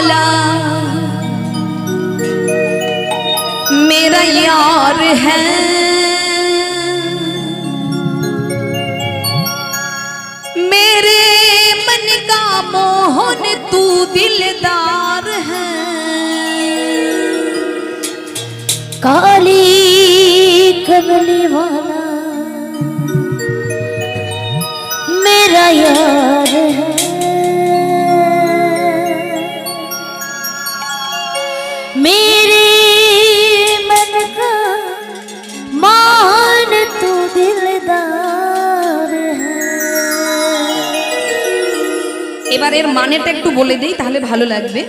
वाला। मेरा यार है। मेरे मन का मोहन, तू दिलदार है। काली कमली वाला। मेरा यार এবার এর মানেটা একটু বলে দেই, তাহলে ভালো লাগবে।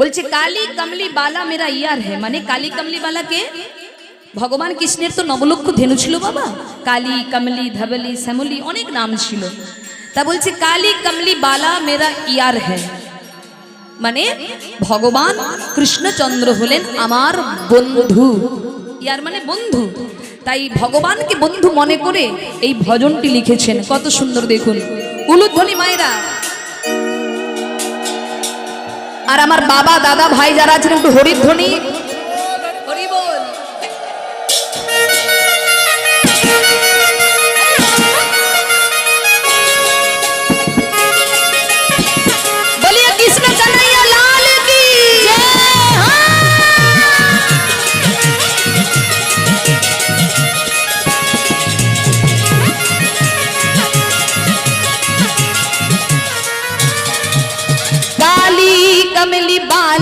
বলছে, কালী কমলি বালা মেরা ইয়ার হে মানে কালী কমলি বালা কে? ভগবান কৃষ্ণের তো নবলক্ষ ধেনু ছিল বাবা। কালী, কমলি, ধবলি, শ্যামলি অনেক নাম ছিল। তা বলছে, কালী কমলি বালা মেরা ইয়ার হে মানে ভগবান কৃষ্ণচন্দ্র হলেন আমার বন্ধু। ইয়ার মানে বন্ধু। তাই ভগবানকে বন্ধু মনে করে এই ভজনটি লিখেছেন। কত সুন্দর দেখুন। উলুধ্বনি মায়েরা আর আমার বাবা দাদা ভাই যারা আছেন একটু হরিধ্বনি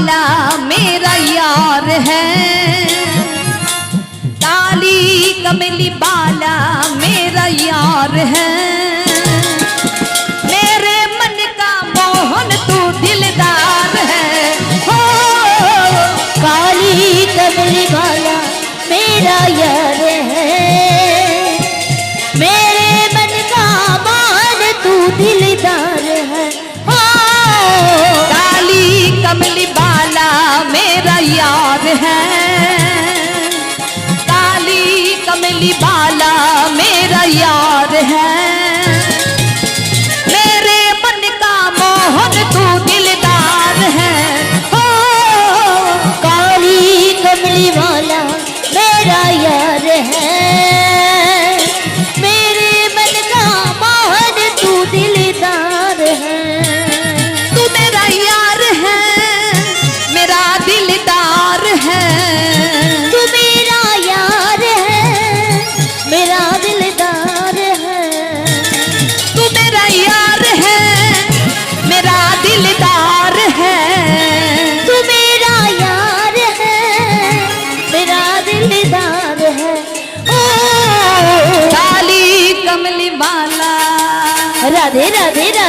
बाला मेरा यार है। ताली कमली बाला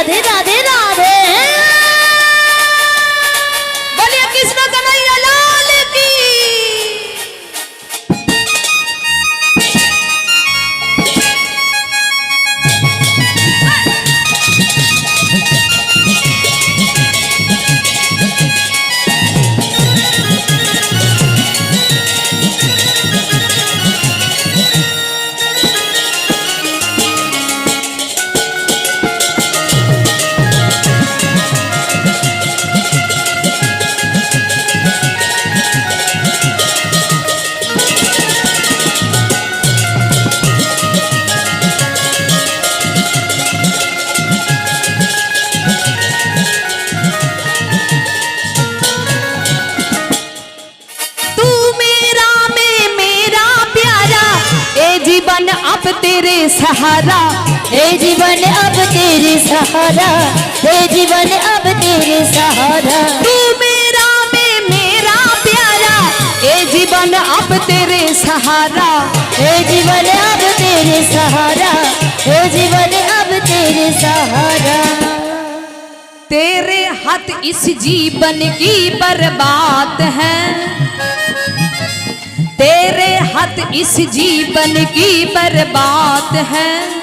राधे राधे जीवन अब तेरे सहारा। हे जीवन अब तेरे सहारा। तू मेरा में मेरा प्यारा। ए जीवन अब तेरे सहारा। हे जीवन अब तेरे सहारा। हे जीवन अब तेरे सहारा। तेरे हाथ इस जीवन की बर्बाद है। तेरे हाथ इस जीवन की बर्बाद है।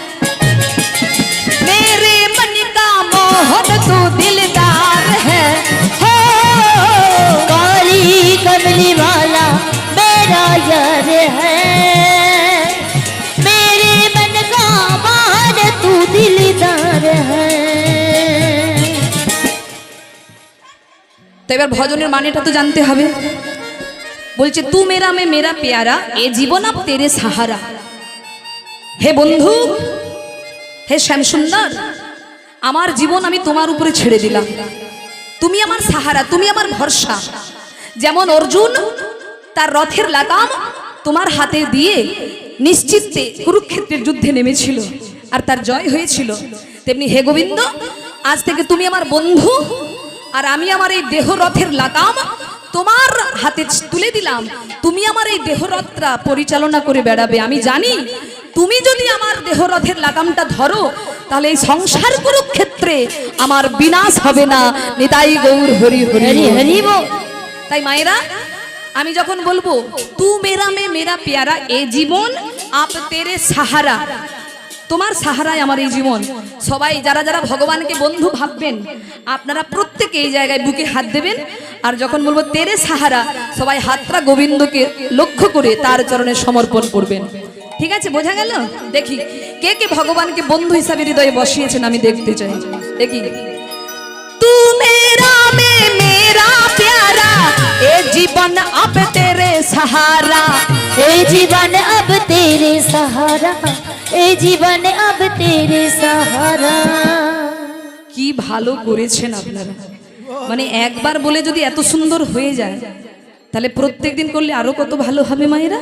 তো এবার ভজনের মানেটা তো জানতে হবে। বলছে, তু মেরা মে মেরা পেয়ারা, এ জীবন আপ তেরে সাহারা। হে বন্ধু, হে শ্যামসুন্দর আমার জীবন আমি তোমার উপরে ছেড়ে দিলাম। তুমি আমার সাহারা, তুমি আমার ভরসা। যেমন অর্জুন, তার রথের লাগাম তোমার হাতে দিয়ে নিশ্চিতে কুরুক্ষেত্রের যুদ্ধে নেমেছিল আর তার জয় হয়েছিল। তেমনি হে গোবিন্দ, আজ থেকে তুমি আমার বন্ধু আর আমি আমার এই দেহ রথের লাগাম তোমার হাতে তুলে দিলাম। তুমি আমার এই দেহরথটা পরিচালনা করে বেড়াবে। আমি জানি তুমি যদি আমার দেহরথের লাগামটা ধরো তাহলে এই সংসার কুরুক্ষেত্রে আমার বিনাশ হবে না। নিতাই গৌর হরি হরি। হরি হরি বল তাই মায়েরা আমি যখন বলব তু মেরা মে মেরা পেয়ারা এ জীবন আপ তেরে সাহারা। তোমার সাহারায় আমার এই জীবন। সবাই, যারা যারা ভগবানকে বন্ধু ভাববেন, আপনারা প্রত্যেকে এই জায়গায় বুকে হাত দেবেন। আর যখন বলব তেরে সাহারা, সবাই হাতরা গোবিন্দকে লক্ষ্য করে তার চরণে সমর্পণ করবেন। ঠিক আছে, বোঝা গেল? দেখি, কে কে ভগবানকে বন্ধু হিসাবে হৃদয়ে বসিয়েছেন আমি দেখতে চাই। দেখি। তুমি রামে मेरा प्यारा ए जीवन अब तेरे सहारा এই জীবন अब तेरे सहारा এই জীবন अब तेरे सहारा কি ভালো করেছেন আপনারা মানে একবার বলে যদি এত সুন্দর হয়ে যায় তাহলে প্রত্যেক দিন করলে আরো কত ভালো হবে মায়েরা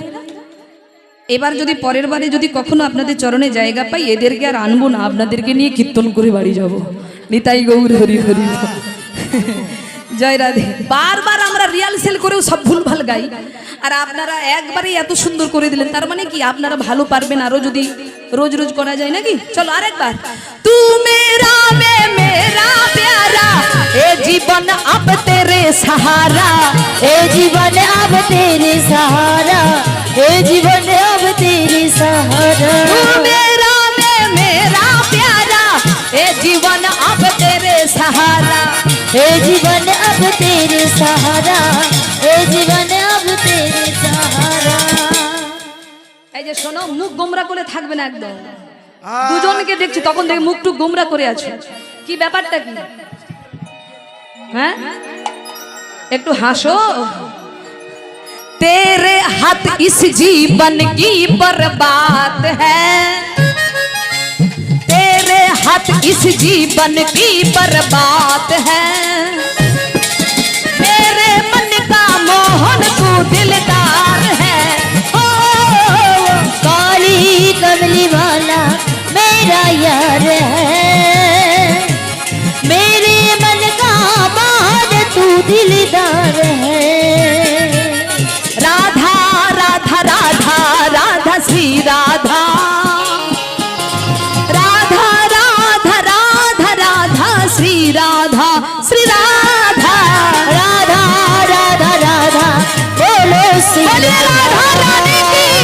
এবার যদি পরের বারে যদি কখনো আপনাদের চরণে জায়গা পাই এদেরকে আর আনবো না আপনাদেরকে নিয়ে কীর্তন করে বাড়ি যাব নিতাই গৌর হরি হরি বল। জয় রাধে। বারবার আমরা রিয়াল সেল করেও সব ভুলভাল গাই। আর আপনারা একবারে এত সুন্দর করে দিলেন, তার মানে কি আপনারা ভালো পারবেন আরও যদি রোজ রোজ করা যায় নাকি? চলো আরেকবার। তুমি রাবে মেরা প্যারা, এ জীবন আব তেরে সাহারা, এ জীবন আব তেরে সাহারা, এ জীবন আব তেরে সাহারা। মেরা মে মেরা প্যারা, এ জীবন আব তেরে সাহারা। सहारा এই জীবন अब तेरे सहारा এই জীবন अब तेरे सहारा এই যে শোনো মুখ গোমরা করে থাকবে না একদম দুজনকে দেখছি তখন দেখে মুখ টুক গোমরা করে আছে কি ব্যাপারটা কি হ্যাঁ একটু হাসো तेरे हाथ इस जीवन की बर्बाद है हाथ इस जीवन की बर्बाद है। मेरे मन का मोहन तू दिलदार है। ओ, ओ, ओ, काली कमली वाला मेरा यार है। मेरे मन का बात तू दिलदार है। राधा राधा राधा राधा श्री राधा। राधा श्री राधा राधा राधा राधा। बोलो श्री राधा रानी की।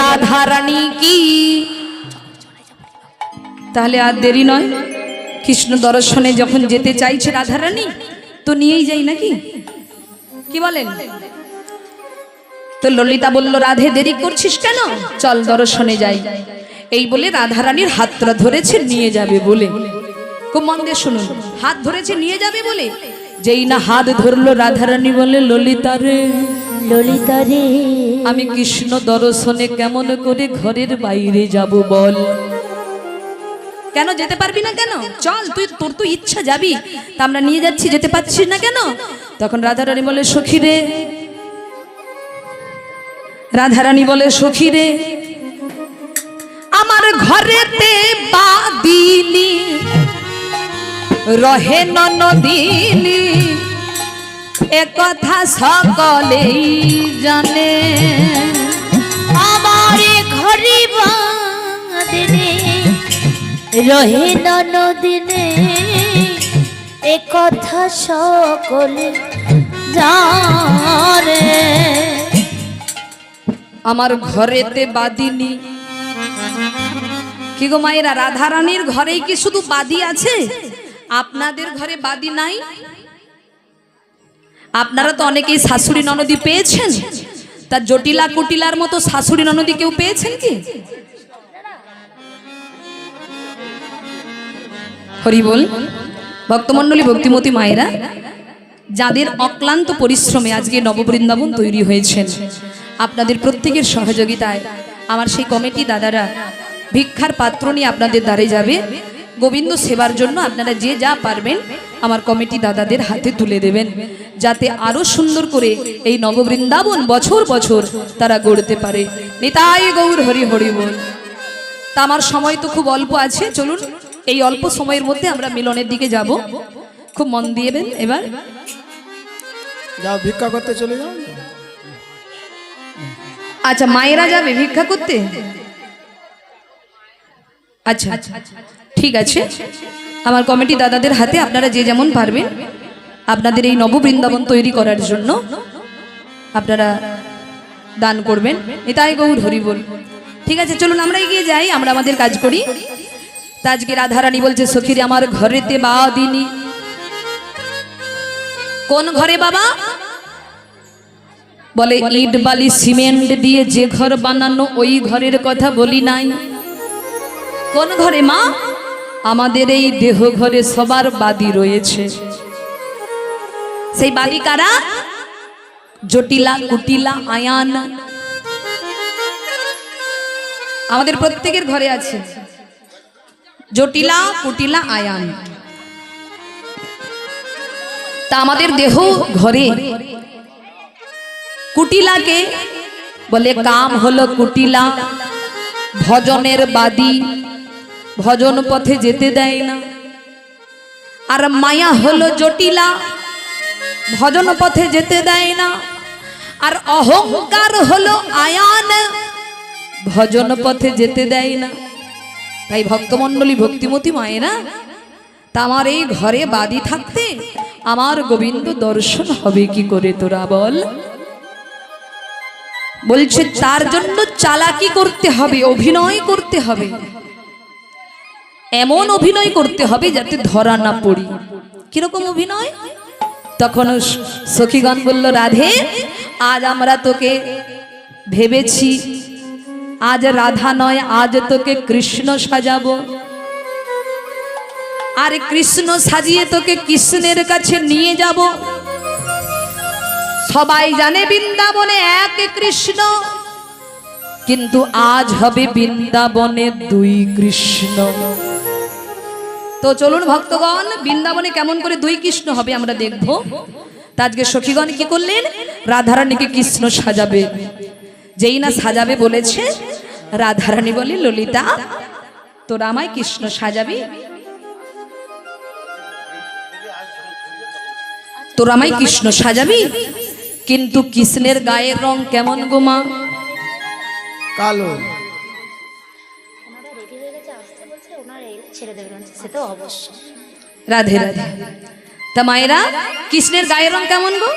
রাধা কি? তাহলে আর দেরি নয়। কৃষ্ণ দর্শনে যখন যেতে চাইছে রাধা রানী তো নিয়েই যাই নাকি? কি বলেন? তো ললিতা বলল, রাধে, দেরি করছিস কেন? চল দর্শনে যাই। এই বলে রাধা রানীর হাতটা ধরেছে, নিয়ে যাবে বলে। খুব মন দিয়ে শুনুন, হাত ধরেছে, নিয়ে যাবে বলে? যেই না হাত ধরলো রাধা রানী বলে, ললিতা রে ললিতা রে। আমি কৃষ্ণ দর্শনে কেমন করে ঘরের বাইরে যাব বল। কেন যেতে পারবি না কেন? চল তুই তোর তো ইচ্ছা যাবি। তা আমরা নিয়ে যাচ্ছি যেতে পারছিস না কেন? তখন রাধারানী বলে সখী রে। রাধারানী বলে সখী রে আমার ঘরেতে বাদিনী রহে নদিনী একথা সকলেই জানে। আমার ঘরে বাঁধনে রহে নদিনে এ কথা সকলে জানে। আমার ঘরেতে বাদিনী কি গো মায়েরা রাধারানীর ঘরেই কি শুধু বাদি আছে? আপনাদের ঘরে বাদি নাই? আপনারা তো অনেকেই শাশুড়ি ননদি পেয়েছেন? তা জটিলা কুটিলার মতো শাশুড়ি ননদি কেউ পেয়েছেন কি? হরি বল, ভক্তমণ্ডলী ভক্তিমতী মায়েরা, যাদের অক্লান্ত পরিশ্রমে আজকে নববৃন্দাবন তৈরি হয়েছেন, আপনাদের প্রত্যেকের সহযোগিতায় আমার সেই কমিটি দাদারা ভিক্ষার পাত্র নিয়ে আপনাদের দ্বারে যাবে। গোবিন্দ সেবার জন্য আপনারা যে যা পারবেন আমার কমিটি দাদাদের হাতে তুলে দেবেন যাতে আরও সুন্দর করে এই নববৃন্দাবন বছর বছর তারা গড়তে পারে। নিতাই গৌর হরি হরি বল। তা আমার সময় তো খুব অল্প আছে চলুন এই অল্প সময়ের মধ্যে আমরা মিলনের দিকে যাব। খুব মন দিয়েবেন এবার। যাও ভিক্ষা করতে চলে যাও। আচ্ছা মায়েরা যাবে ভিক্ষা করতে? আচ্ছা আচ্ছা আচ্ছা। ঠিক আছে। আমার কমিটি দাদাদের হাতে আপনারা যে যেমন পারবেন আপনাদের এই নববৃন্দাবন তৈরি করার জন্য আপনারা দান করবেন। এটাই গৌর হরি বল। ঠিক আছে, চলুন আমরা এগিয়ে যাই, আমরা আমাদের কাজ করি। তা আজকে রাধারানী বলছে, সখীরে, আমার ঘরেতে বা দিনী। কোন ঘরে বাবা? বলে, ইট, বালি, সিমেন্ট দিয়ে যে ঘর বানানো, ওই ঘরের কথা বলি নাই। কোন ঘরে মা? আমাদের এই দেহ ঘরে সবার বাদী রয়েছে। সেই বাদী কারা? জটিলা, কুটিলা, আয়ান। আমাদের প্রত্যেকের ঘরে আছে। জটিলা, কুটিলা, আয়ান। তা আমাদের দেহ ঘরে। কুটিলাকে বলে কাম হলো কুটিলা। ভজনের বাদী। ভজন পথে যেতে দেয় না। আর মায়া হলো জটিলা, ভজন পথে যেতে দেয় না। আর অহংকার হলো আয়ান, ভজন পথে যেতে দেয় না। তাই ভক্তমণ্ডলী, ভক্তিমতী মায়েরা, তা আমার এই ঘরে বাদী থাকতে আমার গোবিন্দ দর্শন হবে কি করে তোরা বল? বলছে, তার জন্য চালাকি করতে হবে, অভিনয় করতে হবে। এমন অভিনয় করতে হবে যাতে ধরা না পড়ি। কীরকম অভিনয়? তখন সখীগণ বলল, রাধে, আজ আমরা তোকে ভেবেছি, আজ রাধা নয়, আজ তোকে কৃষ্ণ সাজাবো। আর কৃষ্ণ সাজিয়ে তোকে কৃষ্ণের কাছে নিয়ে যাব। সবাই জানে বৃন্দাবনে এক কৃষ্ণ, কিন্তু আজ হবে বৃন্দাবনে দুই কৃষ্ণ। তো চলুন ভক্তগণ, বৃন্দাবনে কেমন করে দুই কৃষ্ণ হবে আমরা দেখব। তা আজকে সখীগণ কি করলেন? রাধারানীকে কৃষ্ণ সাজাবে। যেই না সাজাবে বলেছে, রাধারানী বলে, ললিতা, তোরা আমায় কৃষ্ণ সাজাবি। তোরা আমায় কৃষ্ণ সাজাবি? কিন্তু কৃষ্ণের গায়ের রং কেমন গোমা কালো। ছেড়ে দেবেন সে তো রাধে রাধে। তা মায়েরা, কৃষ্ণের গায়ের রং কেমন গো?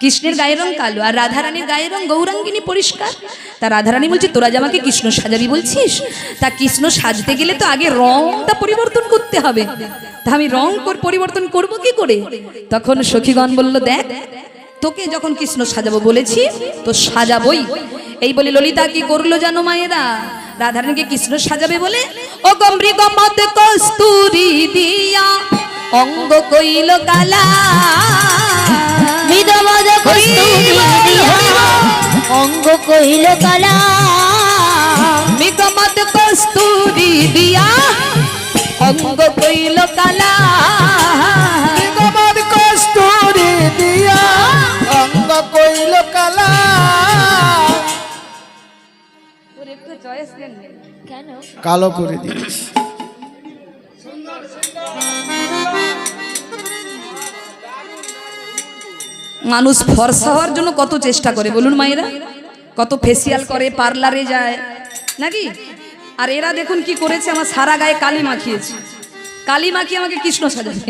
কৃষ্ণের গায়ের রং কালো আর রাধারানীর গায়ের রং গৌরাঙ্গিনী পরিষ্কার। তা রাধারানী বলছে, তোরা যে আমাকে কৃষ্ণ সাজাবি বলছিস, তা কৃষ্ণ সাজতে গেলে তো আগে রংটা পরিবর্তন করতে হবে। তা আমি রং পরিবর্তন করব কি করে? তখন সখীগণ বলল, দেখ, তোকে যখন কৃষ্ণ সাজাবো বলেছি, তো সাজাবই। এই বলে ললিতা কি করল জানো মায়েরা? রাধারানীকে কৃষ্ণ সাজাবে বলে ও গম্রি গমত কস্তুরি দিয়া অঙ্গ কইল কালা। অঙ্গ কইল কালা। মিগমত কস্তুরি দিয়া অঙ্গ কইল কালা। কালো করে দিয়েছি মানুষ ফর্সা হওয়ার জন্য কত চেষ্টা করে, বলুন মায়েরা। কত ফেসিয়াল করে পার্লারে যায়, নাকি? আর এরা দেখুন কি করেছে, আমার সারা গায়ে কালি মাখিয়েছে। কালি মাখিয়ে আমাকে কৃষ্ণ সাজাবে।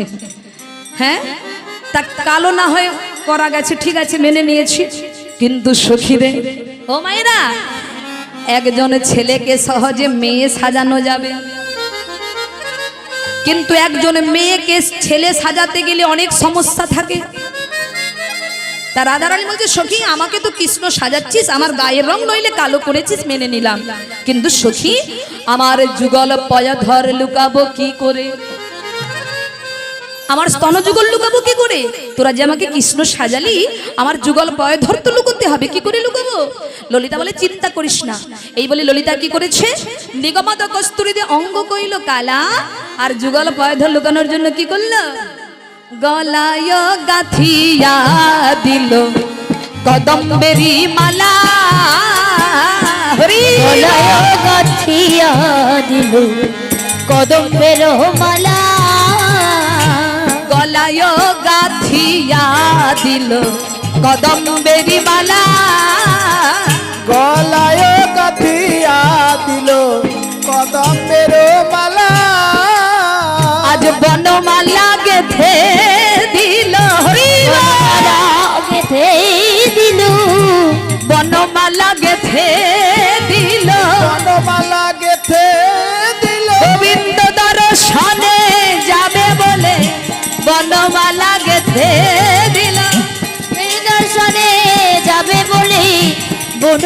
হ্যাঁ? তা কালো না হয়ে করা গেছে, ঠিক আছে, মেনে নিয়েছি। কিন্তু সখীরে, ও মায়েরা একজন ছেলেকে সহজে মেয়ে সাজানো যাবে। কিন্তু একজন মেয়েকে ছেলে সাজাতে গেলে অনেক সমস্যা থাকে। তা রাধারানী বলছে, সখী, আমাকে তো কৃষ্ণ সাজাচ্ছিস, আমার গায়ের রং নইলে কালো করেছিস, মেনে নিলাম। কিন্তু সখী, আমার যুগল পয়াধর লুকাবো কি করে? আমার স্তন যুগল লুকাবো কি করে? তোরা যে আমাকে কৃষ্ণ সাজালি, আমার যুগল পয়ধর তো লুকোতে হবে, কি করে লুকাবো? ললিতা বলে, চিন্তা করিস না। এই বলে ললিতা কি করেছে? নিগমত কস্তুরি অঙ্গ কইল কালা, আর যুগল পয়ধর লুকানোর জন্য কি করল? গলায় গাথিয়া দিল। কদম্বেরি মালা গলায় গাথিয়া দিল। কদম্বের মালা গলায় গাথিয়া দিল। কদম্বেরি মালা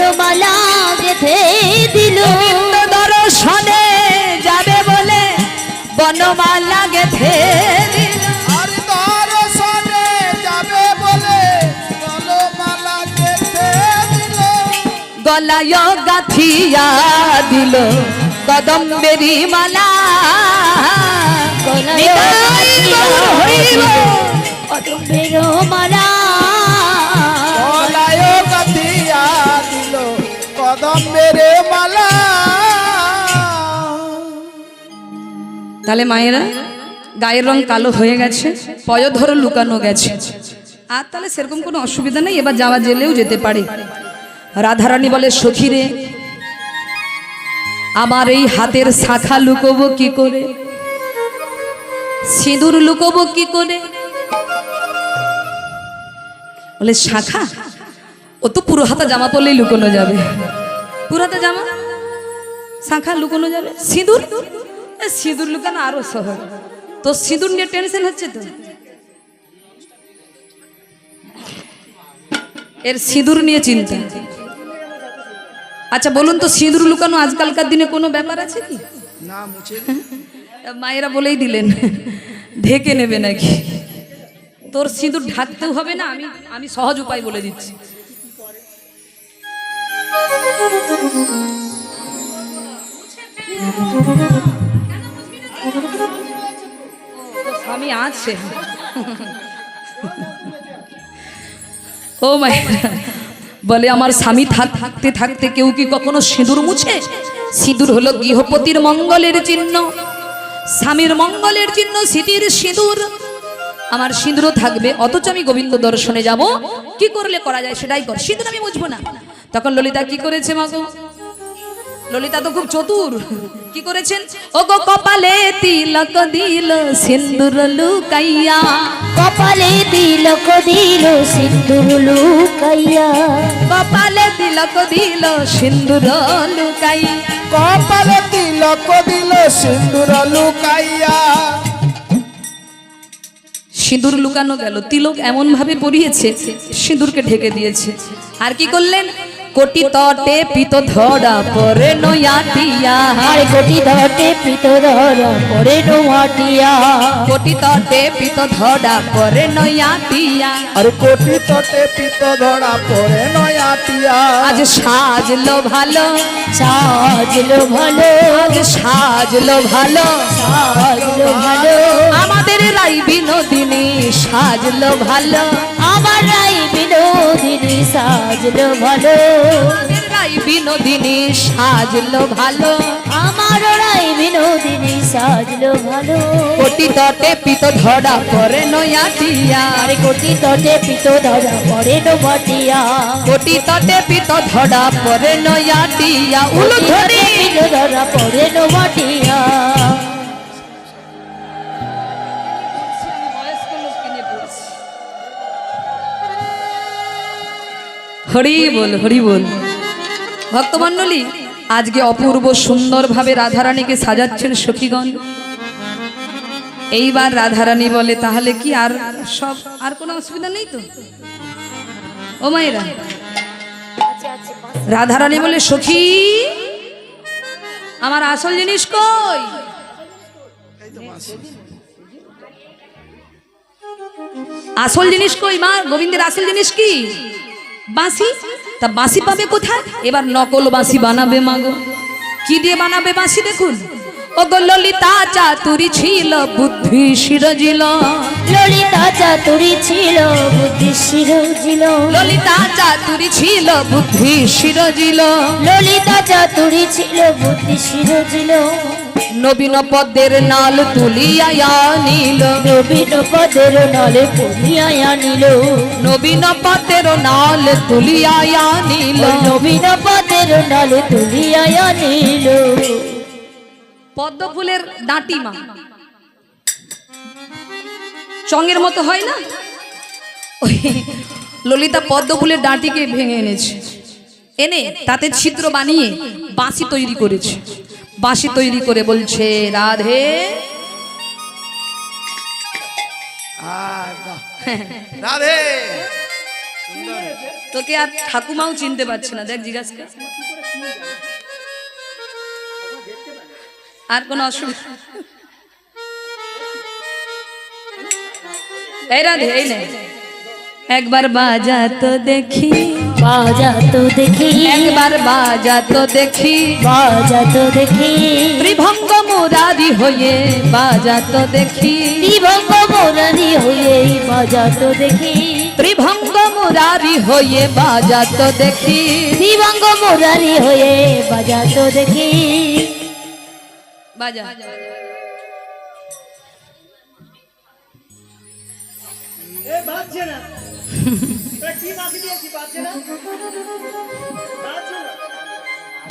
বনমালা গেথে দিল। দর্শনে যাবে বলে বনমালা গেথে দিল। আর দর্শনে যাবে বলে বনমালা গেথে দিল। গলায় গাথিয়া দিল কদম্বেরি মালা। কদম্বের মালা। তাহলে মায়েরা, গায়ের রং কালো হয়ে গেছে পয়ধর লুকানো গেছে। আর তাহলে সেরকম কোনো অসুবিধা নেই, এবার যাওয়া জেলেও যেতে পারে। রাধারানী বলে, সখীরে, আমার এই হাতের শাখা লুকোবো কি করে? সিঁদুর লুকোবো কি করে? বলে, শাখা? ও তো পুরো হাতা জামা পরলেই লুকোনো যাবে। পুরো হাতা জামা? শাখা লুকোনো যাবে? সিঁদুর? সিঁদুর লুকানো আরও সহজ। তো সিঁদুর নিয়ে টেনশন হচ্ছে তো? এর সিঁদুর নিয়ে চিন্তা। আচ্ছা বলুন তো সিঁদুর লুকানো আজকালকার দিনে কোনো ব্যাপার আছে কি? না মুছে মায়েরা বলেই দিলেন ঢেকে নেবে নাকি? তোর সিঁদুর ঢাকতেও হবে না আমি আমি সহজ উপায় বলে দিচ্ছি। আছে ও বলে, আমার স্বামী থাক- থাকতে থাকতে কেউ কি কখনো সিঁদুর মুছে? সিঁদুর হলো গৃহপতির মঙ্গলের চিহ্ন। স্বামীর মঙ্গলের চিহ্ন সিটির সিঁদুর। আমার সিঁদুরও থাকবে, অথচ আমি গোবিন্দ দর্শনে যাব। কি করলে করা যায় সেটাই কর। সিঁদুর আমি বুঝব না। তখন ললিতা কি করেছে মাগো ললিতা তো খুব চতুর। কি করেছেন? ও গো কপালে তিলক দিল সিন্দুর লুকাইয়া। কপালে তিলক দিল সিন্দুর লুকাইয়া। কপালে তিলক দিল সিন্দুর লুকাইয়া। কপালে তিলক দিল সিন্দুর লুকাইয়া। সিঁদুর লুকানো গেল। তিলক এমন ভাবে পরিয়েছে সিঁদুরকে ঢেকে দিয়েছে। আর কি করলেন? কোটি তটে পিত ধরা পরে নয়াটিয়া আর কোটি ধটে পিত ধরা পরে নোয়াটিয়া কোটি তটে পিত ধরা পরে নয়াটিয়া আর কোটি তটে পিত ধরা পড়ে নয়াটিয়া আজ সাজলো ভালো। সাজলো ভালো। আজ সাজলো ভালো। সাজলো ভালো। আমাদের রাই বিনোদিনী সাজলো ভালো। আমার রাই বিনোদিনী সাজলো ভালো। রাই বিনোদিনী সাজলো ভালো। আমার রাই বিনোদিনী সাজলো ভালো। কোটি তটে পিত ধরা পরে নয়াটিয়া আরে কোটি তটে পিত ধরা পড়ে নটিয়া কোটি তটে পিত ধরা পরে নয়াটিয়া উলু ধরে পিত ধরা পড়ে নটিয়া হরি বল হরি বল। ভক্তমণ্ডলী আজকে অপূর্ব সুন্দরভাবে রাধারানীকে সাজাচ্ছেন সখীগণ। এইবার রাধারানী বলে, তাহলে কি আর সব, আর কোনো অসুবিধা নেই তো? ও মায়েরা। রাধারানী বলে, সখী, আমার আসল জিনিস কই? আসল জিনিস কই মা? গোবিন্দের আসল জিনিস কি? বাঁশি? তা বাঁশি পাবে কোথায়? এবার নকল বাঁশি বানাবে মাগো। কি দিয়ে বানাবে বাঁশি দেখুন? ও গো ললিতা চাতুরি ছিল বুদ্ধি শিরজিল। ললিতা চাতুরি ছিল বুদ্ধি শিরজিল। ললিতা চাতুরি ছিল বুদ্ধি শিরজিল। ললিতা চাতুরি ছিল বুদ্ধি শিরজিল। নবীন পদ্মের নাল তুলিয়া নিল। নবীন পদের নলে পুনিয়া আনিল নবীন পদ্মের নাল তুলিয়া নিল। নবীন পদের নলে তুলিয়া আনিল পদ্ম ফুলের ডাঁটি মা। চঙের মতো হয় না? ওই ললিতা পদ্ম ফুলের ডাঁটিকে ভেঙে এনেছে। এনে তাতে ছিদ্র বানিয়ে বাঁশি তৈরি করেছে। বাঁশি তৈরি করে বলছে রাধে। রাধে। তোকে আর ঠাকুমাও চিনতে পারছে না। দেখ জিজ্ঞাসা। আর কোনো অসুবিধা এই রাধে এই নে। একবার বাজা তো দেখি। বাজা তো দেখি। একবার বাজা তো দেখি। বাজা তো দেখি। ত্রিভঙ্গ মুরারি হয়ে বাজা তো দেখি। দিবঙ্গ মোরারি হয়ে বাজা তো দেখি। ত্রিভঙ্গ মুরারি হয়ে বাজা তো দেখি। দিবঙ্গ মোরারি হয়ে বাজা তো দেখি। বাজা।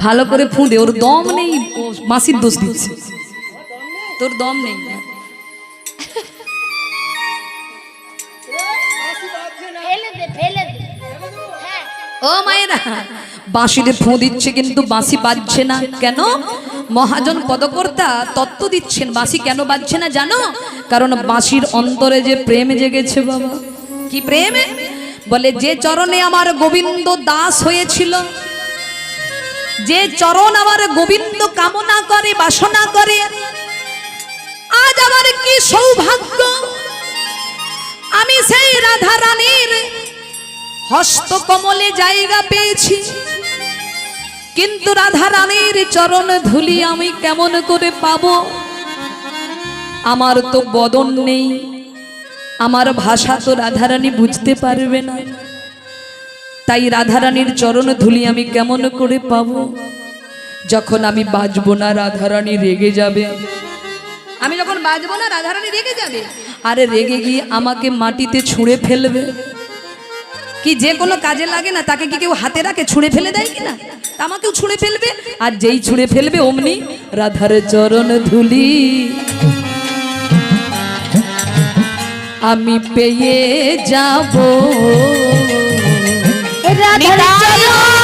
ভালো করে ফুঁদে ওর দম নেই মাসির দোষ দিচ্ছে। তোর দম নেই। ফেলে দে ফেলে দে। ও মায়েরা, বাঁশিতে ফোঁ দিচ্ছে কিন্তু বাঁশি বাজছে না। কেন? মহাজন পদকর্তা তত্ত্ব দিচ্ছেন, বাঁশি কেন বাজছে না জানো? কারণ বাঁশির অন্তরে যে প্রেম জেগেছে বাবা। কি প্রেম? বলে, যে চরণে আমার গোবিন্দ দাস হয়েছিল, যে চরণ আমার গোবিন্দ কামনা করে, বাসনা করে, আজ আমার কি সৌভাগ্য? আমি সেই রাধা রানীর হস্তকমলে জায়গা পেয়েছি। কিন্তু রাধা রানীর চরণ ধুলি আমি কেমন করে পাব? আমার তো বদন নেই। আমার ভাষা তো রাধারানী বুঝতে পারবে না। তাই রাধারানীর চরণ ধুলি আমি কেমন করে পাব? যখন আমি বাজবো না, রাধারানী রেগে যাবে। আমি যখন বাজবো না, রাধারানী রেগে যাবে। আরে রেগে গিয়ে আমাকে মাটিতে ছুঁড়ে ফেলবে। কি যে কোনো কাজে লাগে না তাকে কি কেউ হাতে রাখে ছুঁড়ে ফেলে দেয় কিনা? তা আমাকেও ছুঁড়ে ফেলবে। আর যেই ছুঁড়ে ফেলবে অমনি রাধার চরণ ধুলি। আমি পেয়ে যাব। রাধার চরণ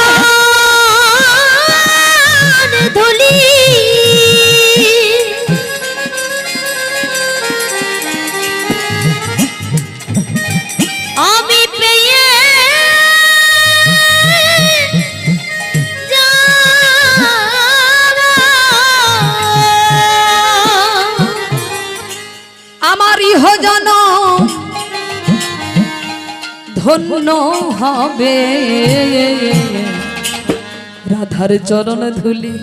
ধন্য হবে। রাধার চরণ ধুলি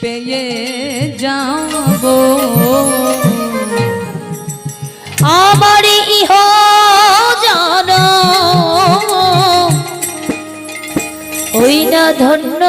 পেয়ে যাব। আমার ইহ জন ওই না ধন্য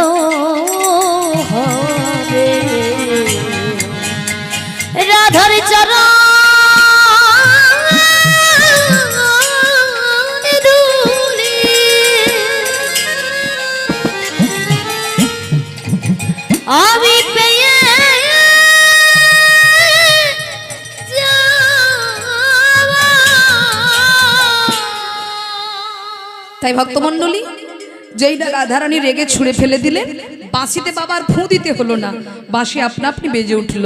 তাই ভক্তমণ্ডলী, যেই না রাধারানী রেগে ছুঁড়ে ফেলে দিলেন বাঁশিতে বাবার ফু দিতে হলো না, বাঁশি আপনা আপনি বেজে উঠল।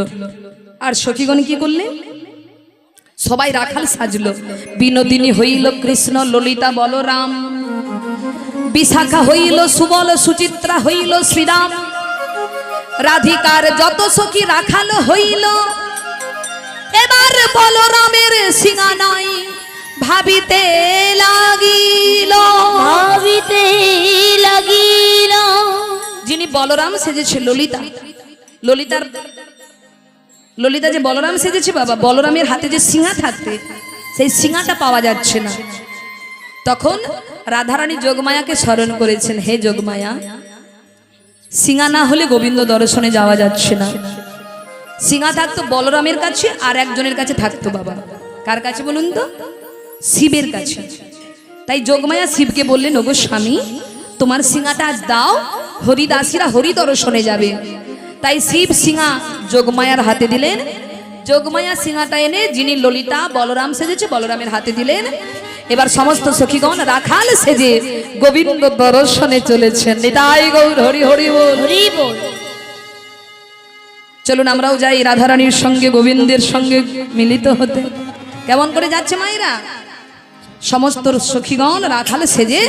আর সখীগণ কি করলেন সবাই রাখাল সাজলো। বিনোদিনী হইল কৃষ্ণ, ললিতা, বলরাম। বিশাখা হইল সুবল, সুচিত্রা হইল শ্রীরাম। রাধিকার যত সখী রাখাল হইল। এবার বলরামের সিঙা নাই। ভাবিতে লাগিল। ভাবিতে লাগিল। যিনি বলরাম সেজেছে ললিতা। ললিতার ললিতা যে বলরাম সেজেছে বাবা বলরামের হাতে যে সিঙা থাকতে সেই সিঙাটা পাওয়া যাচ্ছে না। তখন রাধারানী যোগমায়াকে স্মরণ করেছেন হে যোগমায়া সিঙা না হলে গোবিন্দ দর্শনে যাওয়া যাচ্ছে না। সিঙা থাকতো বলরামের কাছে আর একজনের কাছে থাকতো বাবা। কার কাছে বলুন তো? শিবের কাছে। তাই যোগমায়া শিবকে বললেন ওগো স্বামী তোমার সিঙাটা আজ দাও হরিদাসীরা হরি দর্শনে যাবে। তাই শিব সিঙা যোগমায়ার হাতে দিলেন। যোগমায়া সিঙাটা এনে যিনি ললিতা বলরাম সেজেছে বলরামের হাতে দিলেন। এবার সমস্ত সখীগণ রাখাল সেজে গোবিন্দ দর্শনে চলেছেন। নিতাই গৌর হরি হরি চলুন আমরাও যাই রাধারানীর সঙ্গে গোবিন্দের সঙ্গে মিলিত হতে। কেমন করে যাচ্ছে মায়েরা? সমস্ত সখীগণ রাখাল সেজে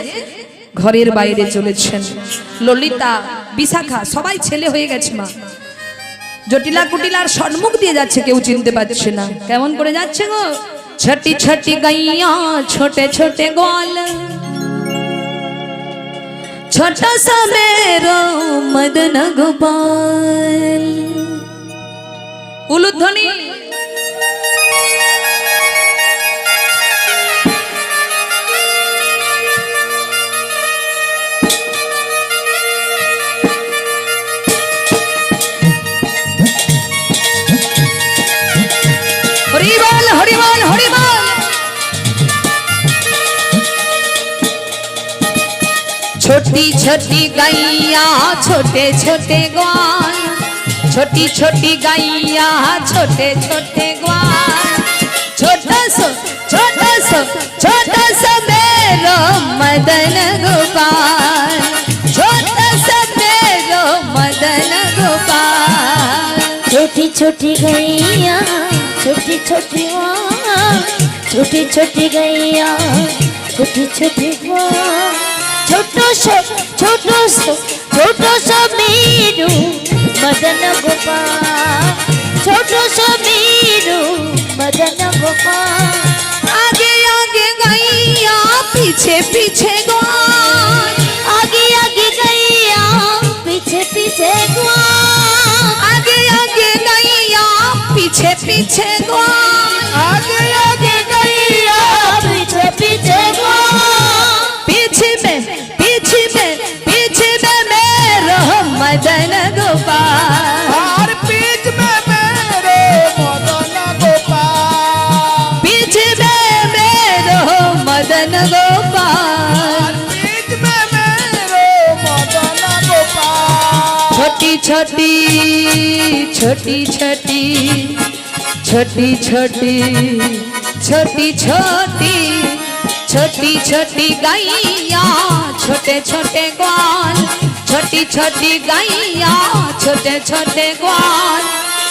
ঘরের বাইরে চলেছেন। ললিতা, বিশাখা, সবাই ছেলে হয়ে গেছে মা। জটিলা কুটিলার সন্মুখ দিয়ে যাচ্ছে, কেউ চিনতে পারছে না। কেমন করে যাচ্ছে গো? ছটি ছটি গাইয়া, ছোটে ছোটে গোল ছোট সমেরো মদন গোপাল উলুধ্বনি হরিবল হরিবল হরিবল छोटी छोटी गैया छोटे छोटे ग्वाल छोटी छोटी गैया छोटे छोटे ग्वाल छोटा सो छोटा सो छोटा सा मेरो मदन गोपाल छोटा सा मेरो मदन गोपाल छोटी छोटी गैया छोटी छोटी माँ छोटी छोटी गैया छोटी छोटी माँ छोटो सो छोटो सो छोटो सो मीरू मदन गोपाल छोटो सो मीरू मदन गोपाल आगे आगे गैया पीछे पीछे पीछे पीछे ग्वाल आगे आगे गैया पीछे पीछे ग्वाल पीछे में पीछे में पीछे में मेरो मदन गोपाल और बीच में मेरे मदन गोपाल पीछे में मेरो मदन गोपाल बीच में मेरे मदन गोपाल छोटी छोटी छोटी छोटी छोटी छोटी छोटी छोटी छोटी छोटी गैया छोटे छोटे ग्वाल। छोटी छोटी गैया छोटे छोटे ग्वाल।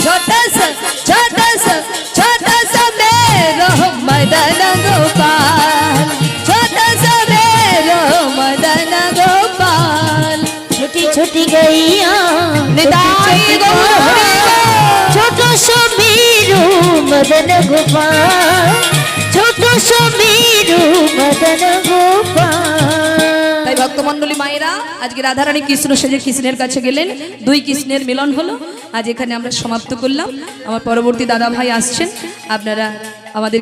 छोटा सा छोटा सा छोटा सा मेरो मदन गोपाल। छोटा सा मेरो मदन गोपाल। छोटी छोटी गैया। छोटो सो সমীরু মদন গোপাল ছোট সমীরু মদন গোপাল তাই ভক্তমণ্ডলী মায়েরা, আজকে রাধারানী কৃষ্ণ সেজে কৃষ্ণের কাছে গেলেন। দুই কৃষ্ণের মিলন হলো। আজ এখানে আমরা সমাপ্ত করলাম। আমার পরবর্তী দাদা ভাই আসছেন। আপনারা আমাদের